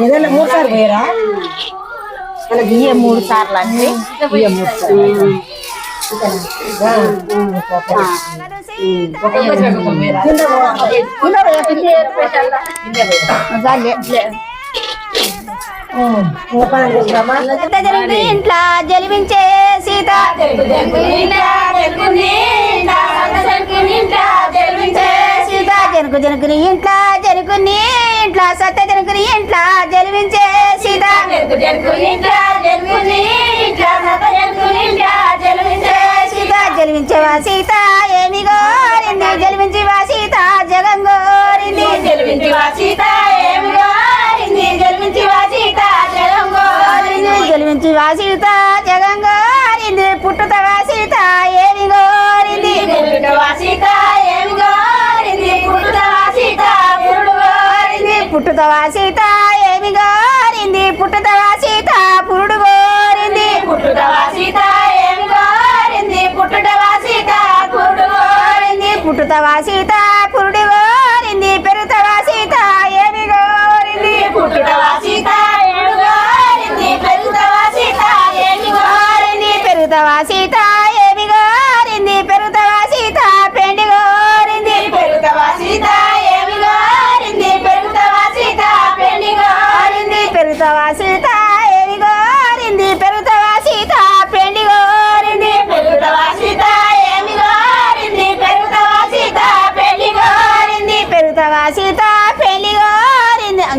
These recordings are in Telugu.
ఏదైనా మూడు సార్లు పోయారా? మనకి ఇయ్యే మూడు సార్లు అండి. ఇయ్య మూడు సార్లు. ఆ, కింద ఓపెన్ చేద్దామా ఇంట్లో జలిపించే సీత సీత. జనకు జనకుని ఇంట్లో జనకుని ఇంట్లో సత్య జనకుని ఇంట్లో సీత. సీత? జలిపించేవా సీత? ఏమి గోరింది సీత? జగం గోరింది జలిపించేవా సీత? పుట్టుతవా సీత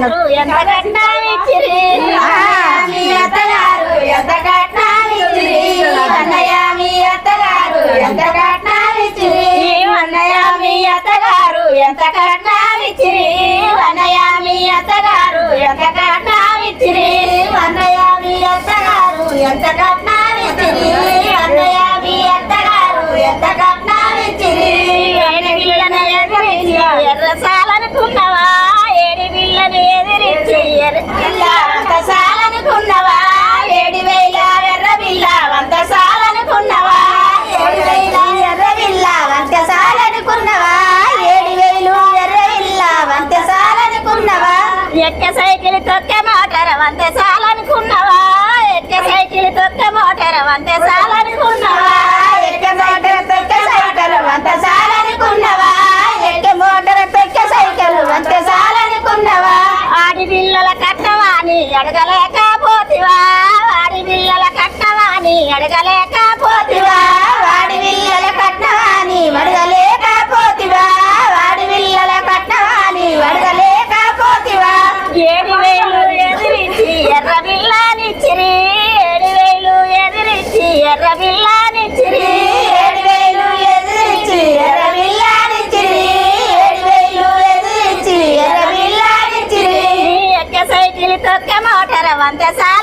ఎంత కట్నామిచ్చిరి మీ అత్తగారు ఎంత కట్నామిచ్చిరి అన్నయ్య మీ అత్తగారు ఎంత కట్నామిచ్చిరి మోటార్ ఎక్క సైకిల్ తొక్క మోటార్ వంత ఎక్క సైకిల్ తొక్క సైకిల్ వంత సాలనుకున్నవా? ఎక్క మోటార్ తొక్క సైకిల్ వంత సాలనుకున్నవా? వాడి పిల్లల కట్టవాని అడగలేకపోతివా వాడి పిల్లల కట్టవాని అడగలేకపోతివా వాడి పిల్లల కట్టవాని అడగలేకపోతివా ఎర్ర